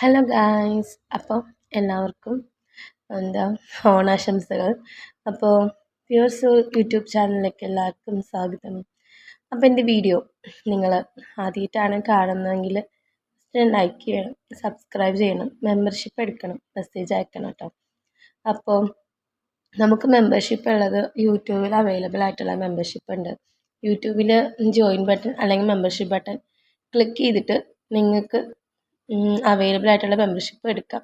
Hello guys അപ്പോൾ എല്ലാവർക്കും എന്താ ഓണാശംസകൾ. അപ്പോൾ പ്യൂർസ് യൂട്യൂബ് ചാനലിലേക്ക് എല്ലാവർക്കും സ്വാഗതം. അപ്പോൾ എന്റെ വീഡിയോ നിങ്ങൾ ആദ്യമായിട്ടാണ് കാണുന്നതെങ്കിൽ ലൈക്ക് ചെയ്യണം സബ്സ്ക്രൈബ് ചെയ്യണം മെമ്പർഷിപ്പ് എടുക്കണം മെസ്സേജ് അയക്കണം കേട്ടോ. അപ്പോൾ നമുക്ക് മെമ്പർഷിപ്പ് ഉള്ളത് യൂട്യൂബിൽ അവൈലബിൾ ആയിട്ടുള്ള മെമ്പർഷിപ്പ് ഉണ്ട്. യൂട്യൂബിൽ ജോയിൻ ബട്ടൺ അല്ലെങ്കിൽ മെമ്പർഷിപ്പ് ബട്ടൺ ക്ലിക്ക് ചെയ്തിട്ട് നിങ്ങൾക്ക് അവൈലബിൾ ആയിട്ടുള്ള മെമ്പർഷിപ്പ് എടുക്കാം.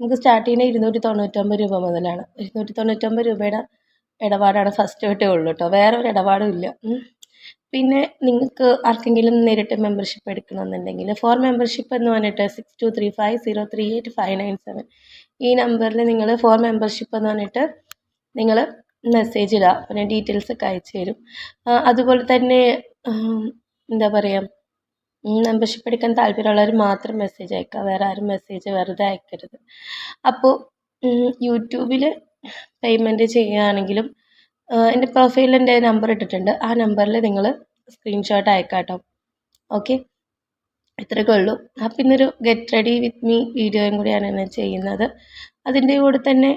നമുക്ക് സ്റ്റാർട്ട് ചെയ്യുന്നത് ഇരുന്നൂറ്റി തൊണ്ണൂറ്റൊമ്പത് രൂപ മുതലാണ്. ഇരുന്നൂറ്റി തൊണ്ണൂറ്റൊമ്പത് രൂപയുടെ ഇടപാടാണ് ഫസ്റ്റ് തൊട്ടേ ഉള്ളൂ കേട്ടോ വേറെ ഒരു ഇടപാടും ഇല്ല. പിന്നെ നിങ്ങൾക്ക് ആർക്കെങ്കിലും നേരിട്ട് മെമ്പർഷിപ്പ് എടുക്കണമെന്നുണ്ടെങ്കിൽ ഫോർ മെമ്പർഷിപ്പ് എന്ന് പറഞ്ഞിട്ട് six two three five zero three eight five nine seven ഈ നമ്പറിൽ നിങ്ങൾ ഫോർ മെമ്പർഷിപ്പ് എന്ന് പറഞ്ഞിട്ട് നിങ്ങൾ മെസ്സേജ് ഇടുക പിന്നെ ഡീറ്റെയിൽസ് ഒക്കെ അയച്ചു തരും. അതുപോലെ തന്നെ എന്താ പറയുക മെമ്പർഷിപ്പ് എടുക്കാൻ താല്പര്യമുള്ളവർ മാത്രം മെസ്സേജ് അയക്കുക വേറെ ആരും മെസ്സേജ് വെറുതെ അയക്കരുത്. അപ്പോൾ യൂട്യൂബിൽ പേയ്മെന്റ് ചെയ്യുകയാണെങ്കിലും എന്റെ പ്രൊഫൈലിൽ എന്റെ നമ്പർ ഇട്ടിട്ടുണ്ട്. ആ നമ്പറിൽ നിങ്ങൾ സ്ക്രീൻഷോട്ട് അയക്കാം കേട്ടോ ഓക്കെ ഇത്രയൊക്കെ ഉള്ളൂ. അപ്പം ഇന്നൊരു ഗെറ്റ് റെഡി വിത്ത് മീ വീഡിയോയും കൂടിയാണ് ഞാൻ ചെയ്യുന്നത്. അതിന്റെ കൂടെ തന്നെ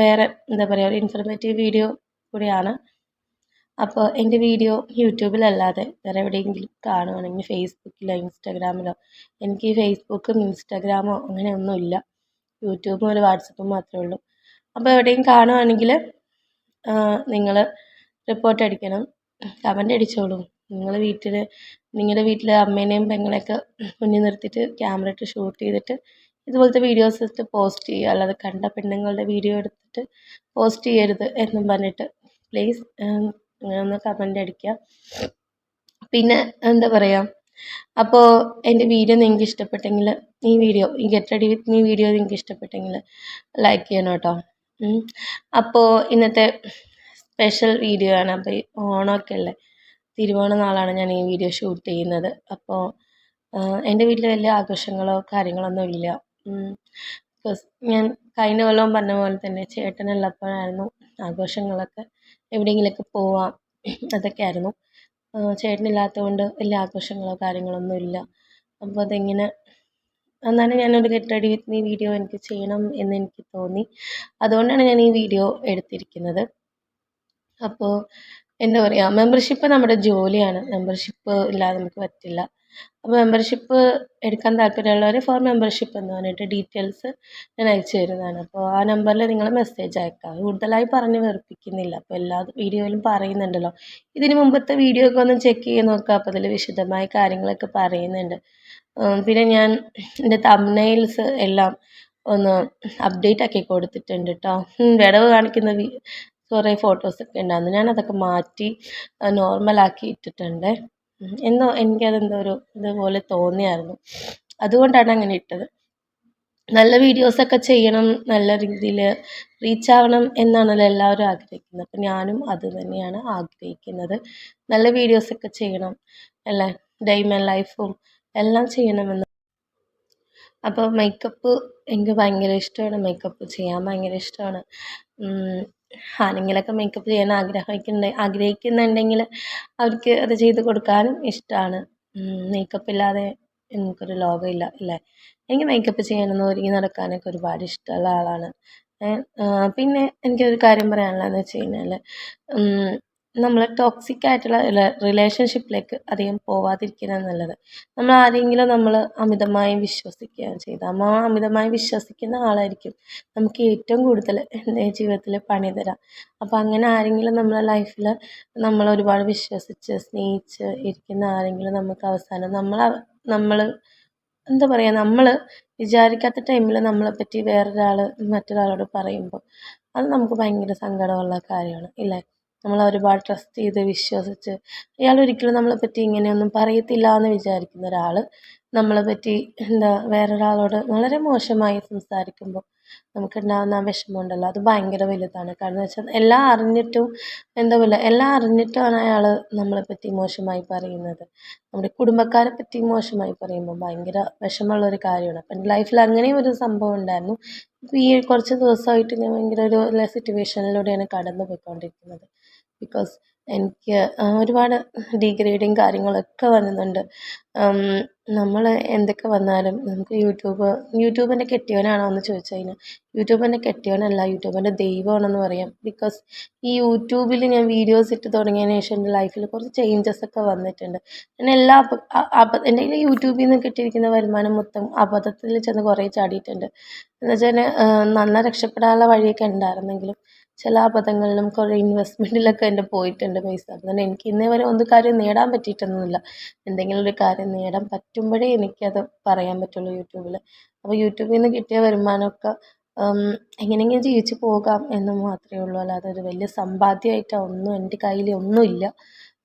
വേറെ എന്താ പറയുക ഒരു ഇൻഫർമേറ്റീവ് വീഡിയോ കൂടിയാണ്. അപ്പോൾ എന്റെ വീഡിയോ യൂട്യൂബിലല്ലാതെ വേറെ എവിടെയെങ്കിലും കാണുകയാണെങ്കിൽ ഫേസ്ബുക്കിലോ ഇൻസ്റ്റാഗ്രാമിലോ എനിക്ക് ഫേസ്ബുക്കും ഇൻസ്റ്റാഗ്രാമോ അങ്ങനെയൊന്നുമില്ല യൂട്യൂബും ഒരു വാട്സപ്പും മാത്രമേ ഉള്ളൂ. അപ്പോൾ എവിടെയും കാണുകയാണെങ്കിൽ നിങ്ങൾ റിപ്പോർട്ട് അടിക്കണം. കമന്റ് അടിച്ചോളൂ. നിങ്ങൾ വീട്ടിൽ നിങ്ങളുടെ വീട്ടിൽ അമ്മേനെയും പെങ്ങളെയൊക്കെ മുന്നിൽ നിർത്തിയിട്ട് ക്യാമറ ഇട്ട് ഷൂട്ട് ചെയ്തിട്ട് ഇതുപോലത്തെ വീഡിയോസ് എടുത്ത് പോസ്റ്റ് ചെയ്യുക. അല്ലാതെ കണ്ട പെണ്ണുങ്ങളുടെ വീഡിയോ എടുത്തിട്ട് പോസ്റ്റ് ചെയ്യരുത് എന്നും പറഞ്ഞിട്ട്. പ്ലീസ് ഒന്ന് കമന്റ് അടിക്കുക പിന്നെ എന്താ പറയുക അപ്പോൾ എന്റെ വീഡിയോ നിങ്ങൾക്ക് ഇഷ്ടപ്പെട്ടെങ്കിൽ ഈ വീഡിയോ ഈ get ready with me video നിങ്ങൾക്ക് ഇഷ്ടപ്പെട്ടെങ്കിൽ ലൈക്ക് ചെയ്യണം കേട്ടോ. അപ്പോൾ ഇന്നത്തെ സ്പെഷ്യൽ വീഡിയോ ആണ്. അപ്പോൾ ഓണമൊക്കെ അല്ലേ? തിരുവോണ നാളാണ് ഞാൻ ഈ വീഡിയോ ഷൂട്ട് ചെയ്യുന്നത്. അപ്പോൾ എന്റെ വീട്ടിൽ വലിയ ആഘോഷങ്ങളോ കാര്യങ്ങളൊന്നും ഇല്ല. ബിക്കോസ് ഞാൻ കഴിഞ്ഞ കൊല്ലവും പറഞ്ഞ പോലെ തന്നെ ചേട്ടനുള്ളപ്പോഴായിരുന്നു ആഘോഷങ്ങളൊക്കെ. എവിടെയെങ്കിലുമൊക്കെ പോവാം. അതൊക്കെയായിരുന്നു. ചേട്ടനില്ലാത്തത് കൊണ്ട് വലിയ ആഘോഷങ്ങളോ കാര്യങ്ങളൊന്നും ഇല്ല. അപ്പോൾ അതെങ്ങനെ? എന്നാലും ഞാനൊരു get ready with me video എനിക്ക് ചെയ്യണം എന്ന് എനിക്ക് തോന്നി. അതുകൊണ്ടാണ് ഞാൻ ഈ വീഡിയോ എടുത്തിരിക്കുന്നത്. അപ്പോൾ എന്താ പറയുക മെമ്പർഷിപ്പ് നമ്മുടെ ജോലിയാണ്. മെമ്പർഷിപ്പ് ഇല്ലാതെ നമുക്ക് പറ്റില്ല. അപ്പോൾ മെമ്പർഷിപ്പ് എടുക്കാൻ താല്പര്യമുള്ളവർ ഫോർ മെമ്പർഷിപ്പ് എന്ന് പറഞ്ഞിട്ട് ഡീറ്റെയിൽസ് ഞാൻ അയച്ചു തരുന്നതാണ്. അപ്പോൾ ആ നമ്പറിൽ നിങ്ങൾ മെസ്സേജ് അയക്കാം. കൂടുതലായി പറഞ്ഞ് വെറുപ്പിക്കുന്നില്ല. അപ്പോൾ എല്ലാ വീഡിയോയിലും പറയുന്നുണ്ടല്ലോ. ഇതിന് മുമ്പത്തെ വീഡിയോ ഒക്കെ ഒന്ന് ചെക്ക് ചെയ്ത് നോക്കുക അപ്പോൾ അതിൽ വിശദമായ കാര്യങ്ങളൊക്കെ പറയുന്നുണ്ട്. പിന്നെ ഞാൻ എന്റെ തമ്നെയിൽസ് എല്ലാം ഒന്ന് അപ്ഡേറ്റ് ആക്കി കൊടുത്തിട്ടുണ്ട് കേട്ടോ വിടവ് കാണിക്കുന്ന കുറേ ഫോട്ടോസൊക്കെ ഉണ്ടായിരുന്നു. ഞാനതൊക്കെ മാറ്റി നോർമലാക്കി ഇട്ടിട്ടുണ്ട്. എന്തോ എനിക്കതെന്തോ ഒരു ഇതുപോലെ തോന്നിയായിരുന്നു. അതുകൊണ്ടാണ് അങ്ങനെ ഇട്ടത്. നല്ല വീഡിയോസൊക്കെ ചെയ്യണം നല്ല രീതിയിൽ റീച്ച് ആവണം എന്നാണല്ലോ എല്ലാവരും ആഗ്രഹിക്കുന്നത്. അപ്പം ഞാനും അത് തന്നെയാണ് ആഗ്രഹിക്കുന്നത്. നല്ല വീഡിയോസൊക്കെ ചെയ്യണം അല്ലേ? ഡേ ലൈഫും എല്ലാം ചെയ്യണമെന്ന്. അപ്പോൾ മേക്കപ്പ് എനിക്ക് ഭയങ്കര ഇഷ്ടമാണ്. മേക്കപ്പ് ചെയ്യാൻ ഭയങ്കര ഇഷ്ടമാണ്. ആരെങ്കിലുമൊക്കെ മേക്കപ്പ് ചെയ്യാൻ ആഗ്രഹിക്കുന്നുണ്ട് ആഗ്രഹിക്കുന്നുണ്ടെങ്കിൽ അവർക്ക് അത് ചെയ്ത് കൊടുക്കാനും ഇഷ്ടമാണ് മേക്കപ്പ് ഇല്ലാതെ നമുക്കൊരു ലോകമില്ല അല്ലേ? എനിക്ക് മേക്കപ്പ് ചെയ്യാനൊന്നും ഒരുങ്ങി നടക്കാനൊക്കെ ഒരുപാട് ഇഷ്ടമുള്ള ആളാണ്. പിന്നെ എനിക്കൊരു കാര്യം പറയാനുള്ളതെന്ന് വെച്ച് കഴിഞ്ഞാൽ നമ്മൾ ടോക്സിക് ആയിട്ടുള്ള റിലേഷൻഷിപ്പിലേക്ക് അധികം പോവാതിരിക്കുന്നതാണ് നല്ലത്. നമ്മൾ ആരെങ്കിലും നമ്മൾ അമിതമായി വിശ്വസിക്കുകയാണ് ചെയ്താൽ നമ്മൾ അമിതമായി വിശ്വസിക്കുന്ന ആളായിരിക്കും നമുക്ക് ഏറ്റവും കൂടുതൽ ജീവിതത്തിൽ പണി തരാം. അപ്പോൾ അങ്ങനെ ആരെങ്കിലും നമ്മളെ ലൈഫിൽ നമ്മൾ ഒരുപാട് വിശ്വസിച്ച് സ്നേഹിച്ച് ഇരിക്കുന്ന ആരെങ്കിലും നമുക്ക് അവസാനം നമ്മൾ നമ്മൾ എന്താ പറയുക നമ്മൾ വിചാരിക്കാത്ത ടൈമിൽ നമ്മളെ നമ്മളെപ്പറ്റി വേറൊരാൾ മറ്റൊരാളോട് പറയുമ്പോൾ അത് നമുക്ക് ഭയങ്കര സങ്കടമുള്ള കാര്യമാണ് ഇല്ലേ? നമ്മൾ ഒരുപാട് ട്രസ്റ്റ് ചെയ്ത് വിശ്വസിച്ച് ഇയാൾ ഒരിക്കലും നമ്മളെപ്പറ്റി ഇങ്ങനെയൊന്നും പറയത്തില്ല എന്ന് വിചാരിക്കുന്ന ഒരാൾ നമ്മളെപ്പറ്റി എന്താ വേറൊരാളോട് വളരെ മോശമായി സംസാരിക്കുമ്പോൾ നമുക്കുണ്ടാകുന്ന ആ വിഷമമുണ്ടല്ലോ. അത് ഭയങ്കര വലുതാണ്. കാരണം എന്ന് വെച്ചാൽ എല്ലാം അറിഞ്ഞിട്ടും എന്താ പറയുക എല്ലാം അറിഞ്ഞിട്ടുമാണ് അയാൾ നമ്മളെപ്പറ്റി മോശമായി പറയുന്നത്. നമ്മുടെ കുടുംബക്കാരെ പറ്റി മോശമായി പറയുമ്പോൾ ഭയങ്കര വിഷമമുള്ള ഒരു കാര്യമാണ്. അപ്പം എന്റെ ലൈഫിൽ അങ്ങനെയും ഒരു സംഭവം ഉണ്ടായിരുന്നു. ഈ കുറച്ച് ദിവസമായിട്ട് ഞാൻ ഭയങ്കര ഒരു സിറ്റുവേഷനിലൂടെയാണ് കടന്നു പോയിക്കൊണ്ടിരിക്കുന്നത് ബിക്കോസ് എനിക്ക് ഒരുപാട് ഡീഗ്രേഡിങ് കാര്യങ്ങളൊക്കെ വരുന്നുണ്ട് നമ്മൾ എന്തൊക്കെ വന്നാലും നമുക്ക് യൂട്യൂബ് യൂട്യൂബ് എന്റെ കെട്ടിയവനാണോ എന്ന് ചോദിച്ചു കഴിഞ്ഞാൽ യൂട്യൂബ് എന്റെ കെട്ടിയവനല്ല യൂട്യൂബ് എന്റെ ദൈവമാണെന്ന് പറയാം. ബിക്കോസ് ഈ യൂട്യൂബിൽ ഞാൻ വീഡിയോസ് ഇട്ട് തുടങ്ങിയതിന് ശേഷം എന്റെ ലൈഫിൽ കുറച്ച് ചേഞ്ചസ് ഒക്കെ വന്നിട്ടുണ്ട്. ഞാൻ എല്ലാ എന്റെ കയ്യിൽ യൂട്യൂബിൽ നിന്ന് കിട്ടിയിരിക്കുന്ന വരുമാനം മൊത്തം അബദ്ധത്തിൽ ചെന്ന് കുറേ ചാടിയിട്ടുണ്ട്. എന്ന് വെച്ചാൽ നന്നായി രക്ഷപ്പെടാനുള്ള വഴിയൊക്കെ ഉണ്ടായിരുന്നെങ്കിലും ചില അബദ്ധങ്ങളിലും കുറേ ഇൻവെസ്റ്റ്മെന്റിലൊക്കെ എന്റെ പോയിട്ടുണ്ട് പൈസ. അതുകൊണ്ട് എനിക്ക് ഇന്നേ വരെ ഒന്നും കാര്യം നേടാൻ പറ്റിയിട്ടൊന്നുമില്ല. എന്തെങ്കിലും ഒരു കാര്യം നേടാൻ പറ്റുമ്പോഴേ എനിക്കത് പറയാൻ പറ്റുള്ളൂ യൂട്യൂബിൽ അപ്പോൾ യൂട്യൂബിൽ നിന്ന് കിട്ടിയ വരുമാനമൊക്കെ എങ്ങനെയെങ്കിലും ജീവിച്ച് പോകാം എന്ന് മാത്രമേ ഉള്ളൂ. അല്ലാതെ ഒരു വലിയ സമ്പാദ്യമായിട്ട് ഒന്നും എന്റെ കയ്യിൽ ഒന്നുമില്ല.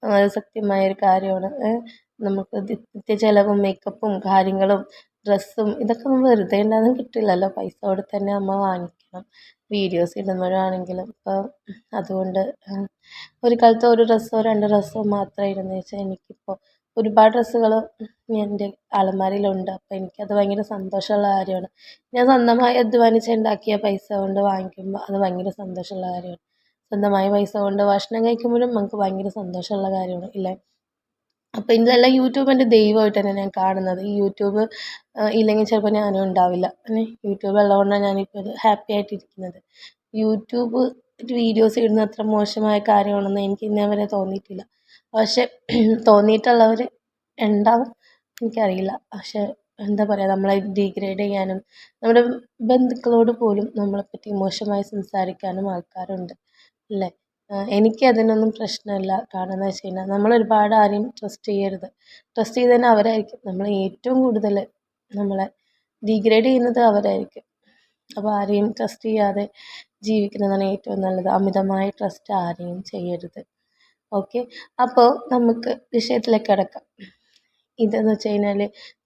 അത് സത്യമായ ഒരു കാര്യമാണ് നമുക്ക് നിത്യ ചിലവും മേക്കപ്പും കാര്യങ്ങളും ഡ്രസ്സും ഇതൊക്കെ വെറുതെ ഉണ്ടാകുന്ന കിട്ടില്ലല്ലോ. പൈസ കൊടുത്ത് തന്നെ നമ്മൾ വാങ്ങിക്കണം. വീഡിയോസ് ഇടുമ്പോഴാണെങ്കിലും ഇപ്പം അതുകൊണ്ട് ഒരു കാലത്ത് ഒരു ഡ്രസ്സോ രണ്ട് ഡ്രസ്സോ മാത്രമേ മാത്രമായിരുന്നു വെച്ചാൽ എനിക്കിപ്പോൾ ഒരുപാട് ഡ്രസ്സുകൾ എന്റെ അലമാരയിലുണ്ട്. അപ്പോൾ എനിക്കത് ഭയങ്കര സന്തോഷമുള്ള കാര്യമാണ്. ഞാൻ സ്വന്തമായി അധ്വാനിച്ച് ഉണ്ടാക്കിയ പൈസ കൊണ്ട് വാങ്ങിക്കുമ്പോൾ അത് ഭയങ്കര സന്തോഷമുള്ള കാര്യമാണ്. സ്വന്തമായ പൈസ കൊണ്ട് ഭക്ഷണം കഴിക്കുമ്പോഴും നമുക്ക് ഭയങ്കര സന്തോഷമുള്ള കാര്യമാണ് ഇല്ലേ? അപ്പോൾ ഇതെല്ലാം യൂട്യൂബ് എന്റെ ദൈവമായിട്ട് തന്നെ ഞാൻ കാണുന്നത്. ഈ യൂട്യൂബ് ഇല്ലെങ്കിൽ ചിലപ്പോൾ ഞാനും ഉണ്ടാവില്ല. യൂട്യൂബ് ഉള്ളതുകൊണ്ടാണ് ഞാനിപ്പോൾ ഹാപ്പി ആയിട്ടിരിക്കുന്നത്. യൂട്യൂബ് വീഡിയോസ് ഇടുന്ന അത്ര മോശമായ കാര്യമാണെന്ന് എനിക്ക് ഇന്നേ വരെ തോന്നിയിട്ടില്ല. പക്ഷേ തോന്നിയിട്ടുള്ളവർ ഉണ്ടാവും എനിക്കറിയില്ല. പക്ഷേ എന്താ പറയുക നമ്മളെ ഡീഗ്രേഡ് ചെയ്യാനും നമ്മുടെ ബന്ധുക്കളോട് പോലും നമ്മളെപ്പറ്റി മോശമായി സംസാരിക്കാനും ആൾക്കാരുണ്ട് അല്ലേ? എനിക്ക് അതിനൊന്നും പ്രശ്നമില്ല. കാരണം എന്ന് വെച്ച് കഴിഞ്ഞാൽ നമ്മൾ ഒരുപാട് ആരെയും ട്രസ്റ്റ് ചെയ്യരുത്. ട്രസ്റ്റ് ചെയ്ത് തന്നെ അവരായിരിക്കും. നമ്മളെ ഏറ്റവും കൂടുതൽ നമ്മളെ ഡീഗ്രേഡ് ചെയ്യുന്നത് അവരായിരിക്കും. അപ്പോൾ ആരെയും ട്രസ്റ്റ് ചെയ്യാതെ ജീവിക്കുന്നതാണ് ഏറ്റവും നല്ലത്. അമിതമായ ട്രസ്റ്റ് ആരെയും ചെയ്യരുത്. ഓക്കെ അപ്പോൾ നമുക്ക് വിഷയത്തിലേക്ക് കിടക്കാം. ഇതെന്ന് വെച്ച് കഴിഞ്ഞാൽ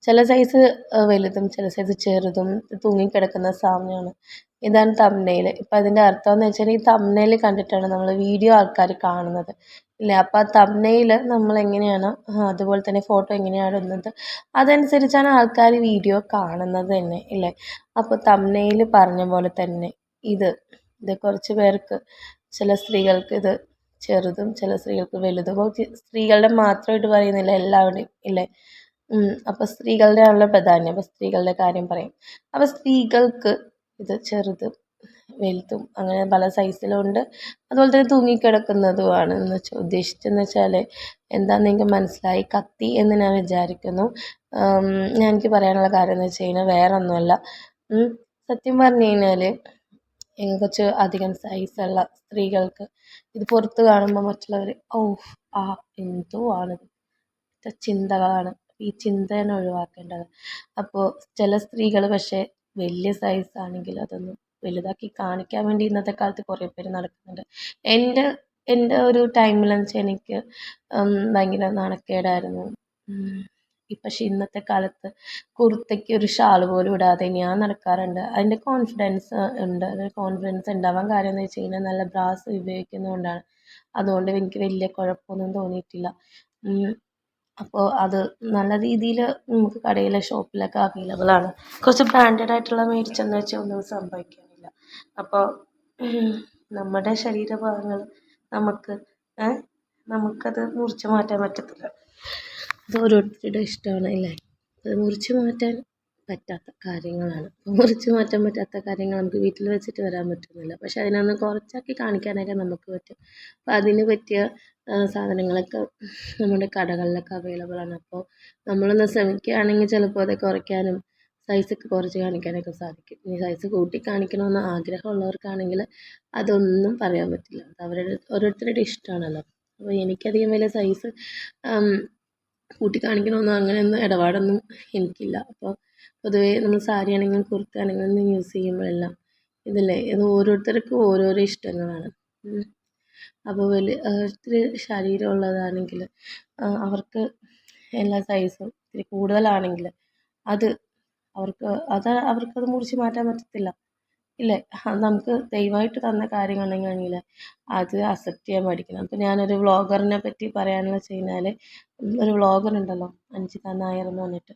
ചില സൈസ് വലുതും ചില സൈസ് ചെറുതും തൂങ്ങിക്കിടക്കുന്ന സാധനമാണ്. ഇതാണ് തംബ്നെയിൽ ഇപ്പം അതിന്റെ അർത്ഥം എന്ന് വെച്ചാൽ ഈ തംബ്നെയിൽ കണ്ടിട്ടാണ് നമ്മൾ വീഡിയോ ആൾക്കാർ കാണുന്നത്. ഇല്ലേ? അപ്പം ആ തംബ്നെയിൽ നമ്മൾ എങ്ങനെയാണ് അതുപോലെ തന്നെ ഫോട്ടോ എങ്ങനെയാണ് ഇടുന്നത് അതനുസരിച്ചാണ് ആൾക്കാർ വീഡിയോ കാണുന്നത് തന്നെ. ഇല്ലേ? അപ്പോൾ തംബ്നെയിൽ പറഞ്ഞ പോലെ തന്നെ ഇത് ഇത് കുറച്ച് പേർക്ക് ചില സ്ത്രീകൾക്ക് ഇത് ചെറുതും ചില സ്ത്രീകൾക്ക് വലുതും. സ്ത്രീകളുടെ മാത്രമായിട്ട് പറയുന്നില്ല എല്ലാവരുടെയും ഇല്ലേ? അപ്പോൾ സ്ത്രീകളുടെ ആണല്ലോ പ്രധാനം അപ്പോൾ സ്ത്രീകളുടെ കാര്യം പറയും. അപ്പോൾ സ്ത്രീകൾക്ക് ഇത് ചെറുതും വലുതും അങ്ങനെ പല സൈസിലുണ്ട് അതുപോലെ തന്നെ തൂങ്ങിക്കിടക്കുന്നതുമാണ്. എന്ന് വെച്ചാൽ ഉദ്ദേശിച്ചെന്ന് വെച്ചാൽ എന്താണെന്ന് എനിക്ക് മനസ്സിലായി? കത്തി എന്ന് ഞാൻ വിചാരിക്കുന്നു. ഞാൻ എനിക്ക് പറയാനുള്ള കാര്യം എന്ന് വെച്ച് കഴിഞ്ഞാൽ വേറെ ഒന്നുമല്ല സത്യം പറഞ്ഞു കഴിഞ്ഞാൽ കുറച്ച് അധികം സൈസുള്ള സ്ത്രീകൾക്ക് ഇത് പുറത്ത് കാണുമ്പോൾ മറ്റുള്ളവർ ഓ ആ എന്തോ ആണിത് ചിന്തകളാണ്. ഈ ചിന്തയാണ് ഒഴിവാക്കേണ്ടത്. അപ്പോൾ ചില സ്ത്രീകൾ പക്ഷേ വലിയ സൈസാണെങ്കിൽ അതൊന്നും അതൊന്ന് വലുതാക്കി കാണിക്കാൻ വേണ്ടി ഇന്നത്തെ കാലത്ത് കുറേ പേര് നടക്കുന്നുണ്ട്. എന്റെ എന്റെ ഒരു ടൈമിലെന്ന് വെച്ചാൽ എനിക്ക് ഭയങ്കര നാണക്കേടായിരുന്നു. പക്ഷേ ഇന്നത്തെ കാലത്ത് കുർത്തയ്ക്ക് ഒരു ഷാൾ പോലും ഇടാതെ ഞാൻ നടക്കാറുണ്ട്. അതിന്റെ കോൺഫിഡൻസ് ഉണ്ട്. അത് കോൺഫിഡൻസ് ഉണ്ടാവാൻ കാര്യം എന്ന് വെച്ച് കഴിഞ്ഞാൽ നല്ല ബ്രാസ് ഉപയോഗിക്കുന്നതുകൊണ്ടാണ്. അതുകൊണ്ട് എനിക്ക് വലിയ കുഴപ്പമൊന്നും തോന്നിയിട്ടില്ല. അപ്പോൾ അത് നല്ല രീതിയിൽ നമുക്ക് കടയിലെ ഷോപ്പിലൊക്കെ അവൈലബിൾ ആണ്. കുറച്ച് ബ്രാൻഡഡ് ആയിട്ടുള്ള മേടിച്ചെന്ന് വെച്ചാൽ ഒന്നും സംഭവിക്കാനില്ല. അപ്പോൾ നമ്മുടെ ശരീരഭാഗങ്ങൾ നമുക്ക് നമുക്കത് മുറിച്ച് മാറ്റാൻ പറ്റത്തില്ല. അത് ഓരോരുത്തരുടെ ഇഷ്ടമാണ് അല്ലേ? അത് മുറിച്ച് മാറ്റാൻ പറ്റാത്ത കാര്യങ്ങളാണ്. മുറിച്ച് മാറ്റാൻ പറ്റാത്ത കാര്യങ്ങൾ നമുക്ക് വീട്ടിൽ വെച്ചിട്ട് വരാൻ പറ്റുന്നില്ല. പക്ഷെ അതിനൊന്ന് കുറച്ചാക്കി കാണിക്കാനൊക്കെ നമുക്ക് പറ്റും. അപ്പോൾ അതിന് പറ്റിയ സാധനങ്ങളൊക്കെ നമ്മുടെ കടകളിലൊക്കെ അവൈലബിൾ ആണ്. അപ്പോൾ നമ്മളൊന്ന് ശ്രമിക്കുകയാണെങ്കിൽ ചിലപ്പോൾ അത് കുറയ്ക്കാനും സൈസൊക്കെ കുറച്ച് കാണിക്കാനൊക്കെ സാധിക്കും. ഈ സൈസ് കൂട്ടി കാണിക്കണമെന്ന് ആഗ്രഹമുള്ളവർക്കാണെങ്കിൽ അതൊന്നും പറയാൻ പറ്റില്ല. അവരുടെ ഓരോരുത്തരുടെ ഇഷ്ടമാണല്ലോ. അപ്പോൾ എനിക്കധികം വലിയ സൈസ് കൂട്ടി കാണിക്കണമെന്നോ അങ്ങനെയൊന്നും ഇടപാടൊന്നും എനിക്കില്ല. അപ്പോൾ പൊതുവേ നമ്മൾ സാരി ആണെങ്കിലും കുർത്ത ആണെങ്കിലും യൂസ് ചെയ്യുമ്പോഴെല്ലാം ഇതല്ലേ? ഇത് ഓരോരുത്തർക്കും ഓരോരോ ഇഷ്ടങ്ങളാണ്. അപ്പോൾ വലിയ ഇത്തിരി ശരീരമുള്ളതാണെങ്കിൽ അവർക്ക് എല്ലാ സൈസും ഇത്തിരി കൂടുതലാണെങ്കിൽ അത് അവർക്ക് അത് അവർക്കത് മുറിച്ച് മാറ്റാൻ പറ്റത്തില്ല. ഇല്ലേ. നമുക്ക് ദൈവമായിട്ട് തന്ന കാര്യങ്ങളാണെങ്കിൽ അത് അക്സെപ്റ്റ് ചെയ്യാൻ പഠിക്കണം അപ്പം ഞാനൊരു വ്ളോഗറിനെ പറ്റി പറയാമെന്ന് വെച്ച് കഴിഞ്ഞാൽ ഒരു വ്ളോഗർ ഉണ്ടല്ലോ അഞ്ജിത നായർ എന്ന് പറഞ്ഞിട്ട്.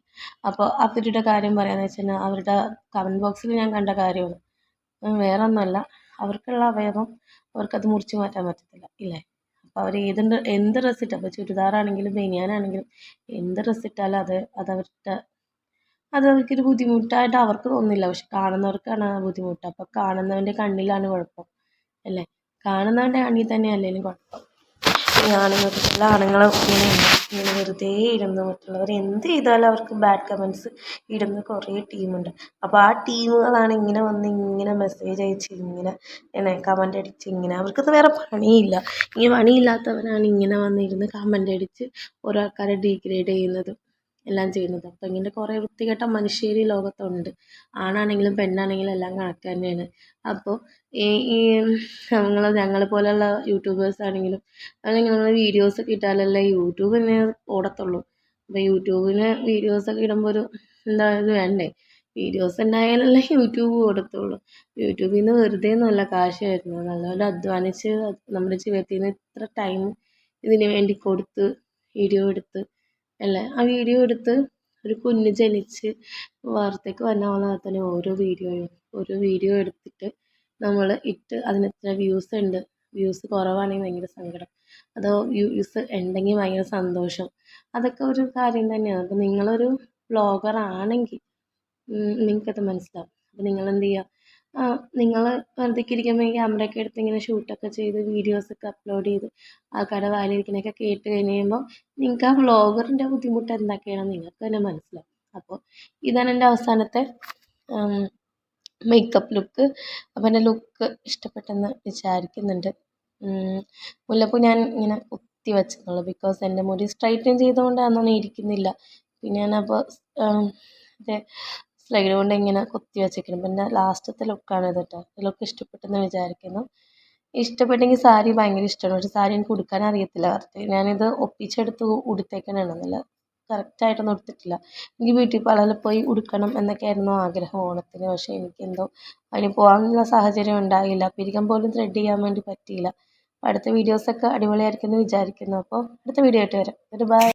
അപ്പോൾ അവരുടെ കാര്യം പറയാമെന്ന് വെച്ച് കഴിഞ്ഞാൽ അവരുടെ കമന്റ് ബോക്സിൽ ഞാൻ കണ്ട കാര്യമാണ്. വേറെ ഒന്നുമല്ല അവർക്കുള്ള അവയവം അവർക്കത് മുറിച്ച് മാറ്റാൻ പറ്റത്തില്ല ഇല്ലേ? അപ്പോൾ അവർ ഏതുണ്ട് എന്ത് ഡ്രസ്സിട്ടാൽ ഇപ്പോൾ ചുരിദാറാണെങ്കിലും ബനിയാനാണെങ്കിലും എന്ത് ഡ്രസ്സിട്ടാലും അത് അതവരുടെ അത് അവർക്കൊരു ബുദ്ധിമുട്ടായിട്ട് അവർക്ക് തോന്നുന്നില്ല. പക്ഷെ കാണുന്നവർക്കാണ് ആ ബുദ്ധിമുട്ട്. അപ്പോൾ കാണുന്നവന്റെ കണ്ണിലാണ് കുഴപ്പം അല്ലേ? കാണുന്നവന്റെ കണ്ണിൽ തന്നെ അല്ലെങ്കിലും കുഴപ്പം. ഈ ആണുങ്ങൾക്ക് ചില ആണുങ്ങൾ ഇങ്ങനെ ഇങ്ങനെ വെറുതെ ഇരുന്ന് മറ്റുള്ളവർ എന്ത് ചെയ്താലും അവർക്ക് ബാഡ് കമൻസ് ഇടുന്ന കുറേ ടീമുണ്ട്. അപ്പോൾ ആ ടീമുകളാണ് ഇങ്ങനെ വന്ന് ഇങ്ങനെ മെസ്സേജ് അയച്ച് ഇങ്ങനെ കമന്റ് അടിച്ച് ഇങ്ങനെ. അവർക്കത് വേറെ പണിയില്ല. ഈ പണിയില്ലാത്തവരാണ് ഇങ്ങനെ വന്നിരുന്ന് കമന്റ് അടിച്ച് ഓരോ ആൾക്കാരെ ഡീഗ്രേഡ് ചെയ്യുന്നതും. എല്ലാം ചെയ്യുന്നത്. അപ്പോൾ ഇങ്ങനെ കുറേ വൃത്തികെട്ട മനുഷ്യർ ഈ ലോകത്തുണ്ട്. ആണാണെങ്കിലും പെണ്ണാണെങ്കിലും എല്ലാം കണക്ക് തന്നെയാണ്. അപ്പോൾ ഈ ഈ ഞങ്ങൾ ഞങ്ങളെ പോലെയുള്ള യൂട്യൂബേഴ്സ് ആണെങ്കിലും അല്ലെങ്കിൽ നമ്മൾ വീഡിയോസ് ഒക്കെ ഇട്ടാലല്ലേ യൂട്യൂബ് തന്നെ ഓടത്തുള്ളൂ. അപ്പോൾ യൂട്യൂബിന് വീഡിയോസൊക്കെ ഇടുമ്പോൾ ഒരു എന്താ ഇത് വേണ്ടേ? വീഡിയോസ് ഉണ്ടായാലല്ലേ യൂട്യൂബ് കൊടുത്തുള്ളൂ യൂട്യൂബിൽ നിന്ന് വെറുതെ ഒന്നുമല്ല കാശ് വരുന്നത്. നല്ലപോലെ അധ്വാനിച്ച് നമ്മുടെ ജീവിതത്തിൽ നിന്ന് ഇത്ര ടൈം ഇതിന് വേണ്ടി കൊടുത്ത് വീഡിയോ എടുത്ത് അല്ലേ? ആ വീഡിയോ എടുത്ത് ഒരു കുഞ്ഞ് ജനിച്ച് വാർത്തയ്ക്ക് വരുന്ന പോലെ തന്നെ ഓരോ വീഡിയോയും ഓരോ വീഡിയോ എടുത്തിട്ട് നമ്മൾ ഇട്ട് അതിന് ഇത്ര വ്യൂസ് ഉണ്ട്. വ്യൂസ് കുറവാണെങ്കിൽ ഭയങ്കര സങ്കടം. അതോ വ്യൂസ് ഉണ്ടെങ്കിൽ ഭയങ്കര സന്തോഷം. അതൊക്കെ ഒരു കാര്യം തന്നെയാണ്. അപ്പോൾ നിങ്ങളൊരു വ്ളോഗർ ആണെങ്കിൽ നിങ്ങൾക്കത് മനസ്സിലാവും. അപ്പോൾ നിങ്ങളെന്ത് ചെയ്യുക നിങ്ങൾ വെറുതെയൊക്കെ ഇരിക്കുമ്പോൾ ക്യാമറയൊക്കെ എടുത്ത് ഇങ്ങനെ ഷൂട്ടൊക്കെ ചെയ്ത് വീഡിയോസ് ഒക്കെ അപ്ലോഡ് ചെയ്ത് ആൾക്കാരുടെ വായിലിരിക്കണതൊക്കെ കേട്ട് കഴിഞ്ഞ് കഴിയുമ്പോൾ നിങ്ങൾക്ക് ആ വ്ളോഗറിന്റെ ബുദ്ധിമുട്ട് എന്തൊക്കെയാണെന്ന് നിങ്ങൾക്ക് തന്നെ മനസ്സിലാവും. അപ്പോൾ ഇതാണ് എന്റെ അവസാനത്തെ മേക്കപ്പ് ലുക്ക് അപ്പോൾ എന്റെ ലുക്ക് ഇഷ്ടപ്പെട്ടെന്ന് വിചാരിക്കുന്നുണ്ട്. മുല്ലപ്പൂ ഞാൻ ഇങ്ങനെ കുത്തി വെച്ചിട്ടുള്ളു ബിക്കോസ് എന്റെ മുടി സ്ട്രൈറ്റൻ ചെയ്തുകൊണ്ട് അതൊന്നും ഇരിക്കുന്നില്ല. പിന്നെ ഞാനപ്പോൾ സ്ലൈഡ് കൊണ്ട് ഇങ്ങനെ കൊത്തി വെച്ചേക്കണം പിന്നെ ലാസ്റ്റത്തെ ലുക്കാണ് ഇത് കേട്ടോ ഈ ലുക്ക് ഇഷ്ടപ്പെട്ടെന്ന് വിചാരിക്കുന്നു. ഇഷ്ടപ്പെട്ടെങ്കിൽ സാരി ഭയങ്കര ഇഷ്ടമാണ്. പക്ഷേ സാരി എനിക്ക് ഉടുക്കാൻ അറിയത്തില്ല. കറക്റ്റ് ഞാനിത് ഒപ്പിച്ചെടുത്ത് ഉടുത്തേക്കണതാണ് നല്ല കറക്റ്റായിട്ടൊന്നും ഉടുത്തിട്ടില്ല. എനിക്ക് ബ്യൂട്ടി പാർലറിൽ പോയി ഉടുക്കണം എന്നൊക്കെയായിരുന്നു ആഗ്രഹം ഓണത്തിന്. പക്ഷേ എനിക്കെന്തോ അതിന് പോകാനുള്ള സാഹചര്യം ഉണ്ടായില്ല. പിരികം പോലും ത്രെഡ് ചെയ്യാൻ വേണ്ടി പറ്റിയില്ല. അടുത്ത വീഡിയോസൊക്കെ അടിപൊളിയായിരിക്കും എന്ന് വിചാരിക്കുന്നു. അപ്പോൾ അടുത്ത വീഡിയോ ആയിട്ട് വരാം. ഒരു ബൈ